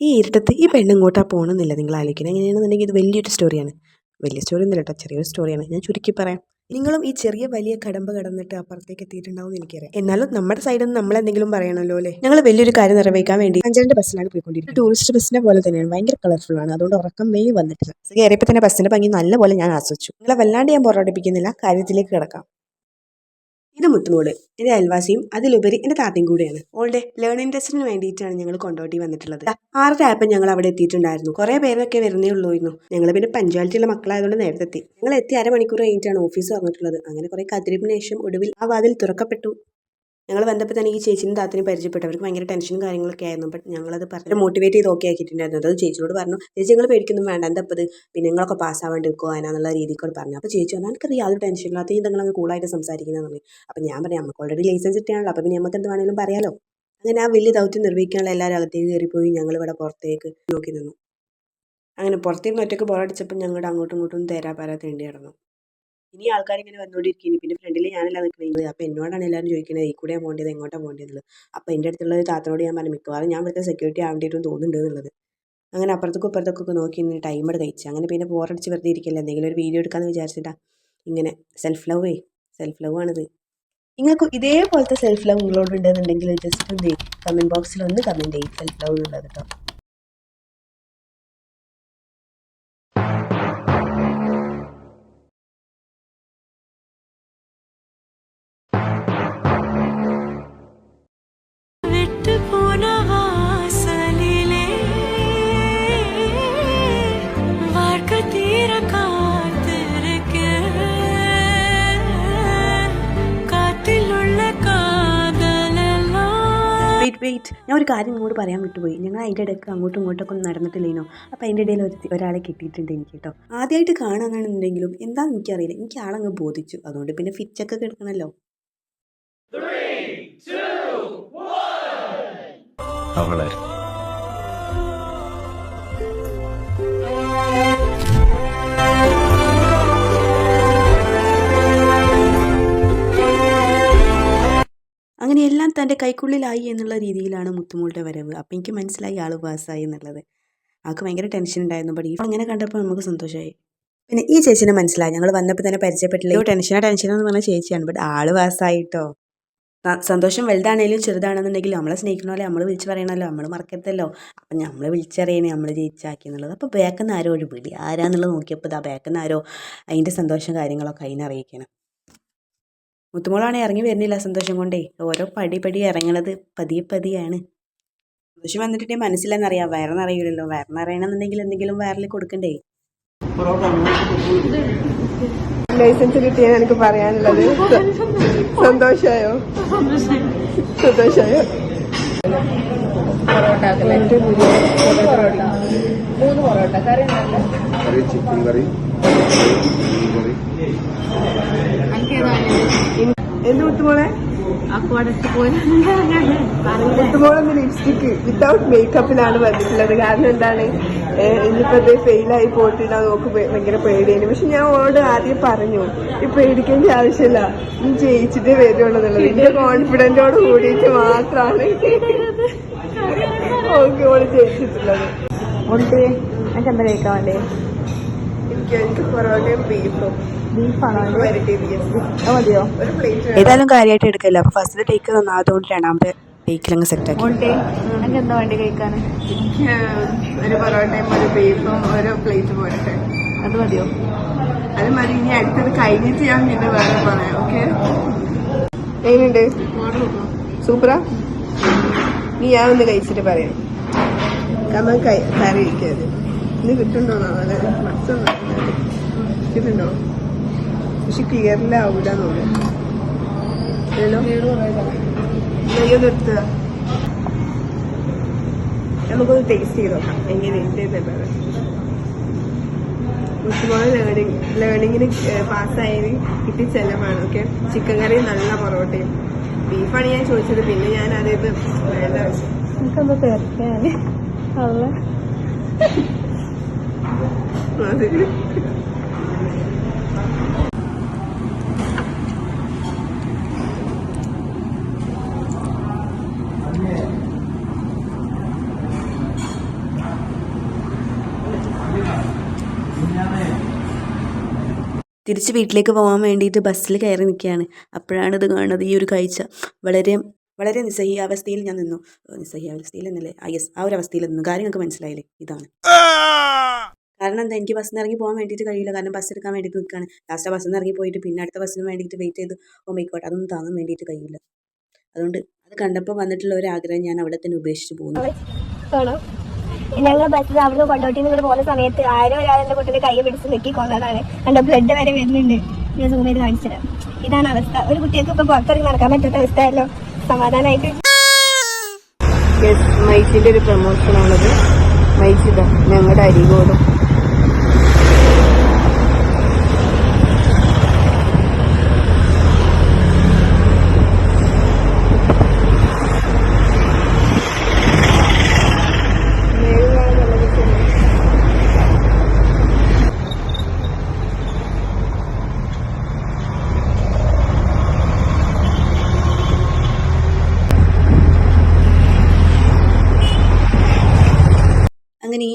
ഈ ഇരുട്ടത്ത് ഈ പെണ്ണിങ്ങോട്ടാ പോകണമെന്നില്ല നിങ്ങൾ ആലോചിക്കണം എങ്ങനെയാണെന്നുണ്ടെങ്കിൽ ഇത് വലിയൊരു സ്റ്റോറിയാണ് വലിയ സ്റ്റോറി ഒന്നുമില്ല കേട്ടോ ചെറിയൊരു സ്റ്റോറിയാണ് ഞാൻ ചുരുക്കി പറയാം. നിങ്ങളും ഈ ചെറിയ വലിയ കടമ്പ് കടന്നിട്ട് അപ്പുറത്തേക്ക് എത്തിയിട്ടുണ്ടാവും എനിക്കറിയാം. എന്നാലും നമ്മുടെ സൈഡിൽ നിന്ന് നമ്മൾ എന്തെങ്കിലും പറയണമല്ലോ അല്ലേ? ഞങ്ങൾ വലിയൊരു കാര്യം നിറവേക്കാൻ വേണ്ടി അഞ്ചാറിന്റെ ബസ്സിലാണ് പോയിക്കൊണ്ടിരിക്കുന്നത്. ടൂറിസ്റ്റ് ബസ്സിനെ പോലെ തന്നെയാണ്. ഭയങ്കര കളർഫുൾ ആണ്. അതുകൊണ്ട് ഉറക്കം വേ വന്നിട്ടില്ല. കയറിയപ്പോൾ തന്നെ ബസ്സിന്റെ ഭംഗി നല്ലപോലെ ഞാൻ ആസ്വദിച്ചു. നിങ്ങളെ വല്ലാണ്ട് ഞാൻ പുറപ്പെടുപ്പിക്കുന്നില്ല കാര്യത്തിലേക്ക് കിടക്കാം. ഇത് മുത്തുമോൾ എന്റെ അയൽവാസിയും അതിലുപരി എന്റെ താത്തയും കൂടെയാണ്. ഓളുടെ ലേണിംഗ് ടെസ്റ്റിന് വേണ്ടിയിട്ടാണ് ഞങ്ങൾ കൊണ്ടോട്ടി വന്നിട്ടുള്ളത്. ആറര ആയപ്പോൾ ഞങ്ങൾ അവിടെ എത്തിയിട്ടുണ്ടായിരുന്നു. കുറേ പേരൊക്കെ വരുന്നേ ഉള്ളൂയിരുന്നു. ഞങ്ങൾ പിന്നെ പഞ്ചായത്തിലുള്ള മക്കളായതുകൊണ്ട് നേരത്തെ എത്തി ഞങ്ങൾ എത്തി അരമണിക്കൂർ കഴിഞ്ഞിട്ടാണ് ഓഫീസ് വന്നിട്ടുള്ളത് അങ്ങനെ കുറേ കതിരിപ്പിന് ശേഷം ഒടുവിൽ ആ വാതിൽ തുറക്കപ്പെട്ടു. ഞങ്ങൾ വന്നപ്പോൾ തന്നെ ഈ ചേച്ചിനും താത്തിനും പരിചയപ്പെട്ടു. അവർക്ക് ഭയങ്കര ടെൻഷനും കാര്യങ്ങളൊക്കെ ആയിരുന്നു. ബട്ട് ഞങ്ങളത് പറഞ്ഞ് മോട്ടിവേറ്റ് ചെയ്ത് ഓക്കെ ആക്കിയിട്ടുണ്ടായിരുന്നു. അത് ചേച്ചിയോട് പറഞ്ഞു ചേച്ചി നിങ്ങൾ പേടിക്കൊന്നും വേണ്ട. എന്താ അപ്പത് പിന്നെ നിങ്ങളൊക്കെ പാസ്സാവാണ്ട് നിൽക്കുക അതിനാന്നുള്ള രീതിക്കോട് പറഞ്ഞു. അപ്പോൾ ചേച്ചി പറഞ്ഞു എനിക്കറിയാം യാതൊരു ടെൻഷനില്ല അത് നിങ്ങൾ അങ്ങ് കൂളായിട്ട് സംസാരിക്കുന്നത് പറഞ്ഞു. അപ്പോൾ ഞാൻ പറഞ്ഞു നമുക്ക് ഓൾറെഡി ലൈസൻസ് ഇട്ടാണല്ലോ അപ്പോൾ പിന്നെ നമുക്ക് എന്ത് വേണമെങ്കിലും പറയാലോ. അങ്ങനെ ആ വലിയ ദൗത്യം നിർവഹിക്കാനുള്ള എല്ലാവരും അകത്തേക്ക് കയറിപ്പോയി ഞങ്ങൾ ഇവിടെ പുറത്തേക്ക് നോക്കി നിന്നു. അങ്ങനെ പുറത്തേക്ക് ഒറ്റയ്ക്ക് ബോറടിച്ചപ്പോൾ ഞങ്ങളുടെ അങ്ങോട്ടും ഇങ്ങോട്ടും തേരാ പാരാ തേണ്ടി കിടന്നു ഇനി ആൾക്കാർ ഇങ്ങനെ വന്നുകൊണ്ടിരിക്കുന്നു പിന്നെ ഫ്രണ്ടിൽ ഞാനല്ല നിൽക്കുന്നത് അപ്പോൾ എന്നോടാണ് എല്ലാവരും ചോദിക്കുന്നത് ഈ കൂടെയാണ് പോകേണ്ടത് എങ്ങോട്ടാണ് പോകേണ്ടത് അപ്പോൾ എന്റെ അടുത്തുള്ള ഒരു താത്തനോട് ഞാൻ പറഞ്ഞു മിക്കവാറും ഞാൻ ഇവിടുത്തെ സെക്യൂരിറ്റി ആവേണ്ടിയിട്ടും തോന്നുന്നുണ്ട് എന്നുള്ളത് അങ്ങനെ അപ്പുറത്തേക്കും ഇപ്പുറത്തൊക്കെ നോക്കി ഇന്ന് ടൈം എടുത്ത് കഴിച്ചു. അങ്ങനെ പിന്നെ ബോറടിച്ച് വെറുതെ ഇരിക്കില്ല? എന്തെങ്കിലും ഒരു വീഡിയോ എടുക്കാമെന്ന് വിചാരിച്ചിട്ടാ ഇങ്ങനെ സെൽഫ് ലവേ സെൽഫ് ലവ് ആണിത്. നിങ്ങൾക്ക് ഇതേപോലത്തെ സെൽഫ് ലവ് നിങ്ങളോട് ഉണ്ടെന്നുണ്ടെങ്കിൽ ജസ്റ്റ് ഒന്ന് കമന്റ് ബോക്സിൽ ഒന്ന് കമന്റ് ചെയ്യും സെൽഫ് ലവ് എന്നുള്ളത് കേട്ടോ വെയിറ്റ് ഞാൻ ഒരു കാര്യം ഇങ്ങോട്ട് പറയാൻ വിട്ടുപോയി. ഞങ്ങൾ അതിന്റെ ഇടയ്ക്ക് അങ്ങോട്ടും ഇങ്ങോട്ടൊക്കെ ഒന്നും നടന്നിട്ടില്ലേനോ? അപ്പോൾ അതിന്റെ ഇടയിൽ ഒരു ഒരാളെ കിട്ടിയിട്ടുണ്ട് എനിക്ക് കേട്ടോ ആദ്യമായിട്ട് കാണാനാണെന്നുണ്ടെങ്കിലും എന്താണെന്ന് എനിക്കറിയില്ല. എനിക്ക് ആളങ്ങ് ബോധിച്ചു. അതുകൊണ്ട് പിന്നെ ഫിറ്റൊക്കെ കിടക്കണമല്ലോ അവളെ തന്റെ കൈക്കുള്ളിലായി എന്നുള്ള രീതിയിലാണ് മുത്തുമോളുടെ വരവ്. അപ്പോൾ എനിക്ക് മനസ്സിലായി ആൾ പാസ്സായി എന്നുള്ളത്. ആൾക്ക് ഭയങ്കര ടെൻഷൻ ഉണ്ടായിരുന്നു. ബട്ട് ഈ അങ്ങനെ കണ്ടപ്പോൾ നമുക്ക് സന്തോഷമായി. പിന്നെ ഈ ചേച്ചിനെ മനസ്സിലായി. ഞങ്ങൾ വന്നപ്പോൾ തന്നെ പരിചയപ്പെട്ടില്ല. ടെൻഷനാ ടെൻഷനാ എന്ന് പറഞ്ഞ ചേച്ചിയാണ്. ബട്ട് ആൾ പാസ്സായിട്ടോ സന്തോഷം വലുതാണേലും ചെറുതാണെന്നുണ്ടെങ്കിലും നമ്മളെ സ്നേഹിക്കണമല്ലോ നമ്മൾ വിളിച്ച് പറയണമല്ലോ നമ്മൾ മറക്കത്തല്ലോ അപ്പം നമ്മൾ വിളിച്ചറിയണേ നമ്മൾ ജയിച്ചാക്കി എന്നുള്ളത്. അപ്പോൾ ബാക്കിൽ നിന്ന് ആരോ ഒരു വിളി. ആരാന്നുള്ളത് നോക്കിയപ്പോൾ ആ ബാക്കിൽ നിന്ന് ആരോ അതിന്റെ സന്തോഷം കാര്യങ്ങളൊക്കെ അതിനെ അറിയിക്കണം മുത്തുമോളാണെ ഇറങ്ങി വരുന്നില്ല സന്തോഷം കൊണ്ടേ. ഓരോ പടി പടി ഇറങ്ങണത് പതിയെ പതിയാണ്. സന്തോഷം വന്നിട്ടുണ്ടെങ്കിൽ മനസ്സിലെന്നറിയാം വയറിനറിയില്ലല്ലോ. വയറിനറിയണമെന്നുണ്ടെങ്കിൽ എന്തെങ്കിലും വയറിൽ കൊടുക്കണ്ടേ? ലൈസൻസ് കിട്ടിയാൽ എനിക്ക് പറയാനുള്ളത്. സന്തോഷമായോ സന്തോഷമായോ സന്തോഷായോ സന്തോഷായോ കറി ചിക്കൻ കറി മീൻ കറി എന്ത് മുത്തുമോളെന്ന് ലിപ്സ്റ്റിക്ക് വിത്തൗട്ട് മേക്കപ്പിലാണ് വന്നിട്ടുള്ളത്. കാരണം എന്താണ് ഇന്നിപ്പോ അത് ഫെയിലായി പോയിട്ടില്ല നോക്ക് ഭയ- ഭയങ്കര പേടിയാണ്. പക്ഷെ ഞാൻ ഓട് ആദ്യം പറഞ്ഞു ഈ പേടിക്കേണ്ട ആവശ്യമില്ല. നീ ജയിച്ചിട്ടേ വരുള്ളൂ എന്നുള്ളത്. എന്റെ കോൺഫിഡന്റോട് കൂടിയിട്ട് മാത്രമാണ് ഓക്കെ ഓൾ ജയിച്ചിട്ടുള്ളത്. ഉണ്ട് എനിക്ക് എന്താ കഴിക്കാൻ വേണ്ടേ? ഏതായാലും കാര്യമായിട്ട് എടുക്കില്ല. അപ്പൊ ഫസ്റ്റ് ടേക്ക് തന്നായതുകൊണ്ട് രണ്ടാമത്തെ ടേക്കിലങ്ങ് അങ്ങ് സെറ്റ് ആക്കി. എന്താ വേണ്ടി കഴിക്കാൻ എനിക്ക് ഒരു പൊറോട്ടയും ഒരു ബീഫും ഒരു പ്ലേറ്റ് പോരട്ടെ അത് മതിയോ? അത് മതി. ഇനി അടുത്തത് കഴിഞ്ഞിട്ട് ഞാൻ നിന്നെ വേറെ പറയാം. ഓക്കെ? എങ്ങനെയുണ്ട്? സൂപ്പറാ? നീ ഞാൻ ഒന്ന് കഴിച്ചിട്ട് പറയാം. കാരണം കൈ കറി ഇരിക്കരുത് ഇന്ന് കിട്ടുന്നുണ്ടോ നാളെ മത്സൊന്നും കിട്ടുന്നുണ്ടോ? പക്ഷെ ക്ലിയറിലാവൂല നെയ്യോ നിർത്തുക നമുക്കൊന്ന് ടേസ്റ്റ് ചെയ്ത് നോക്കാം. എന്നുള്ളത്. ഒരുപാട് ലേണിംഗ് ലേണിങ്ങിന് പാസ്സായത് കിട്ടി ചെലവാണ്. ഓക്കെ? ചിക്കൻ കറി നല്ല പൊറോട്ടയും. ബീഫാണ് ഞാൻ ചോദിച്ചത്. പിന്നെ ഞാൻ അതേത് വേണ്ട. വെച്ചു അല്ല അത് തിരിച്ച് വീട്ടിലേക്ക് പോകാൻ വേണ്ടിയിട്ട് ബസ്സിൽ കയറി നിൽക്കുകയാണ്. അപ്പോഴാണ് ഇത് കാണുന്നത് ഈ ഒരു കാഴ്ച. വളരെ വളരെ നിസ്സഹീയാവസ്ഥയിൽ ഞാൻ നിന്നു. നിസ്സഹീയാവസ്ഥയിൽ എന്നല്ലേ? യെസ് ആ ഒരു അവസ്ഥയിൽ നിന്നു. കാര്യം നിങ്ങൾക്ക് മനസ്സിലായില്ലേ? ഇതാണ്. കാരണം എന്താ എനിക്ക് ബസ്സിൽ നിന്ന് ഇറങ്ങി പോകാൻ വേണ്ടിയിട്ട് കഴിയില്ല. കാരണം ബസ് എടുക്കാൻ വേണ്ടിയിട്ട് നിൽക്കുകയാണ് ലാസ്റ്റ് ബസ്സിൽ നിന്ന് ഇറങ്ങി പോയിട്ട് പിന്നെ അടുത്ത ബസ്സിന് വേണ്ടിയിട്ട് വെയിറ്റ് ചെയ്ത് ഓ മൈക്കോട്ടെ അതൊന്നും താങ്ങാൻ വേണ്ടിയിട്ട് കഴിയില്ല. അതുകൊണ്ട് അത് കണ്ടപ്പോൾ വന്നിട്ടുള്ള ഒരു ആഗ്രഹം ഞാൻ അവിടെ തന്നെ ഉപേക്ഷിച്ച് പോകുന്നു. ഞങ്ങൾ ബസ്സിൽ അവിടുന്ന് കൊണ്ടോട്ടി ഇങ്ങോട്ട് പോകുന്ന സമയത്ത് ആരോ ഒരാൾ എന്റെ കുട്ടീനെ കൈ പിടിച്ച് നെക്കി കൊന്നതാണ്. എന്റെ ബ്ലഡ് വരെ വരുന്നുണ്ട്. ഞാൻ സൂം ചെയ്ത് കാണിച്ചത് ഇതാണ് അവസ്ഥ. ഒരു കുട്ടികൾക്ക് ഇപ്പൊ പുറത്തിറങ്ങി നടക്കാൻ പറ്റാത്ത അവസ്ഥയല്ലോ. സമാധാനമായിട്ട് യെസ് മൈച്ചിന്റെ ഒരു പ്രൊമോഷൻ ആണത്. മൈച്ചിത ഞങ്ങളുടെ അരികോടും.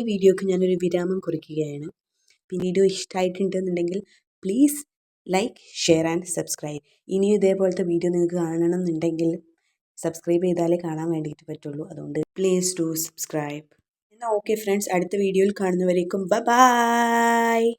വീഡിയോക്ക് ഞാനൊരു വിരാമം കുറിക്കുകയാണ്. Video ഇഷ്ടമായിട്ടുണ്ടെന്നുണ്ടെങ്കിൽ please like share and subscribe ഇനിയും ഇതേപോലത്തെ വീഡിയോ നിങ്ങൾക്ക് കാണണം എന്നുണ്ടെങ്കിൽ സബ്സ്ക്രൈബ് ചെയ്താലേ കാണാൻ വേണ്ടിയിട്ട് പറ്റുള്ളൂ. അതുകൊണ്ട് പ്ലീസ് ഡു സബ്സ്ക്രൈബ് എന്നാൽ ഓക്കെ ഫ്രണ്ട്സ് അടുത്ത വീഡിയോയിൽ കാണുന്നവരേക്കും ബ ബായ്